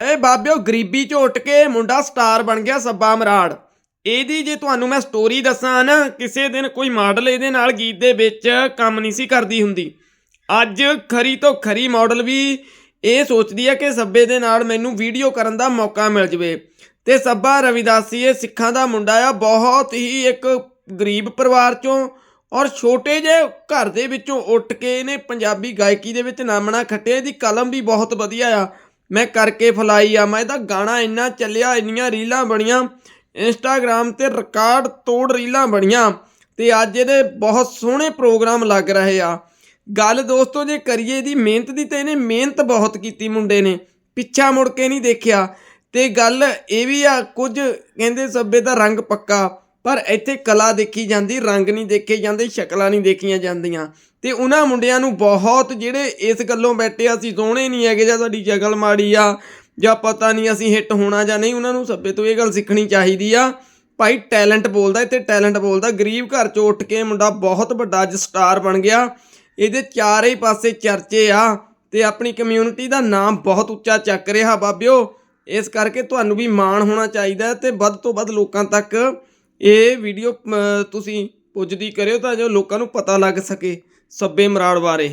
ਏ ਬਾਬਿਓ, ਗਰੀਬੀ 'ਚੋਂ ਉੱਟ ਕੇ ਮੁੰਡਾ ਸਟਾਰ ਬਣ ਗਿਆ ਸੱਬਾ ਮਰਾੜ। ਇਹਦੀ ਜੇ ਤੁਹਾਨੂੰ ਮੈਂ ਸਟੋਰੀ ਦੱਸਾਂ ਨਾ, ਕਿਸੇ ਦਿਨ ਕੋਈ ਮਾਡਲ ਇਹਦੇ ਨਾਲ ਗੀਤ ਦੇ ਵਿੱਚ ਕੰਮ ਨਹੀਂ ਸੀ ਕਰਦੀ ਹੁੰਦੀ। ਅੱਜ ਖਰੀ ਤੋਂ ਖਰੀ ਮਾਡਲ ਵੀ ਇਹ ਸੋਚਦੀ ਹੈ ਕਿ ਸੱਬੇ ਦੇ ਨਾਲ ਮੈਨੂੰ ਵੀਡੀਓ ਕਰਨ ਦਾ ਮੌਕਾ ਮਿਲ ਜਵੇ। ਤੇ ਸੱਬਾ ਰਵਿਦਾਸੀ, ਇਹ ਸਿੱਖਾਂ ਦਾ ਮੁੰਡਾ ਆ, ਬਹੁਤ ਹੀ ਇੱਕ ਗਰੀਬ ਪਰਿਵਾਰ ਚੋਂ ਔਰ ਛੋਟੇ ਜਿਹੇ ਘਰ ਦੇ ਵਿੱਚੋਂ ਉੱਠ ਕੇ ਇਹਨੇ ਪੰਜਾਬੀ ਗਾਇਕੀ ਦੇ ਵਿੱਚ ਨਾਮਣਾ ਖੱਟਿਆ, ਇਹਦੀ ਕਲਮ ਵੀ ਬਹੁਤ ਵਧੀਆ ਆ। ਮੈਂ ਕਰਕੇ ਫਲਾਈ ਆ, ਮੈਂ ਇਹਦਾ ਗਾਣਾ ਇੰਨਾ ਚੱਲਿਆ, ਇੰਨੀਆਂ ਰੀਲਾਂ ਬਣੀਆਂ ਇੰਸਟਾਗ੍ਰam ਤੇ ਰਿਕਾਰਡ ਤੋੜ ਰੀਲਾਂ ਬਣੀਆਂ ਤੇ ਅੱਜ ਇਹਦੇ ਬਹੁਤ ਸੋਹਣੇ ਪ੍ਰੋਗਰਾਮ ਲੱਗ ਰਹੇ ਆ। ਗੱਲ ਦੋਸਤੋ, ਜੇ ਕਰੀਏ ਇਹਦੀ ਮਿਹਨਤ ਦੀ ਤੇ ਇਹਨੇ ਮਿਹਨਤ ਬਹੁਤ ਕੀਤੀ ਮੁੰਡੇ ਨੇ, ਪਿੱਛਾ ਮੁੜ ਕੇ ਨਹੀਂ ਦੇਖਿਆ ਤੇ ਗੱਲ ਇਹ ਵੀ ਆ, ਕੁਝ ਕਹਿੰਦੇ ਸੱਬੇ ਦਾ ਰੰਗ ਪੱਕਾ। ਪਰ ਇੱਥੇ ਕਲਾ ਦੇਖੀ ਜਾਂਦੀ ਰੰਗ ਨਹੀਂ ਦੇਖੇ ਜਾਂਦੇ ਸ਼ਕਲਾਂ ਨਹੀਂ ਦੇਖੀਆਂ ਜਾਂਦੀਆਂ। ਤੇ ਉਹਨਾਂ ਮੁੰਡਿਆਂ ਨੂੰ ਬਹੁਤ ਜਿਹੜੇ ਇਸ ਗੱਲੋਂ ਬੈਠੇ ਆ, ਅਸੀਂ ਸੋਹਣੇ ਨਹੀਂ ਹੈਗੇ ਜਾਂ ਸਾਡੀ ਸ਼ਕਲ ਮਾੜੀ ਆ ਜਾਂ ਪਤਾ ਨਹੀਂ ਅਸੀਂ ਹਿੱਟ ਹੋਣਾ ਜਾਂ ਨਹੀਂ ਉਹਨਾਂ ਨੂੰ ਸੱਬੇ ਤੋਂ ਇਹ ਗੱਲ ਸਿੱਖਣੀ ਚਾਹੀਦੀ ਆ ਭਾਈ ਟੈਲੈਂਟ ਬੋਲਦਾ ਇੱਥੇ ਟੈਲੈਂਟ ਬੋਲਦਾ। ਗਰੀਬ ਘਰ ਚੋਂ ਉੱਠ ਕੇ ਮੁੰਡਾ ਬਹੁਤ ਵੱਡਾ ਅੱਜ ਸਟਾਰ ਬਣ ਗਿਆ। ਇਹਦੇ ਚਾਰੇ ਪਾਸੇ ਚਰਚੇ ਆ ਤੇ ਆਪਣੀ ਕਮਿਊਨਿਟੀ ਦਾ ਨਾਮ ਬਹੁਤ ਉੱਚਾ ਚੱਕ ਰਿਹਾ ਬਾਬਿਓ। ਇਸ ਕਰਕੇ ਤੁਹਾਨੂੰ ਵੀ ਮਾਣ ਹੋਣਾ ਚਾਹੀਦਾ ਹੈ ਤੇ ਵੱਧ ਤੋਂ ਵੱਧ ਲੋਕਾਂ ਤੱਕ ਇਹ ਵੀਡੀਓ ਤੁਸੀਂ ਪੁੱਜਦੀ ਕਰਿਓ ਤਾਂ ਜੋ ਲੋਕਾਂ ਨੂੰ ਪਤਾ ਲੱਗ ਸਕੇ ਸੱਬੇ ਮਰਾੜ ਬਾਰੇ।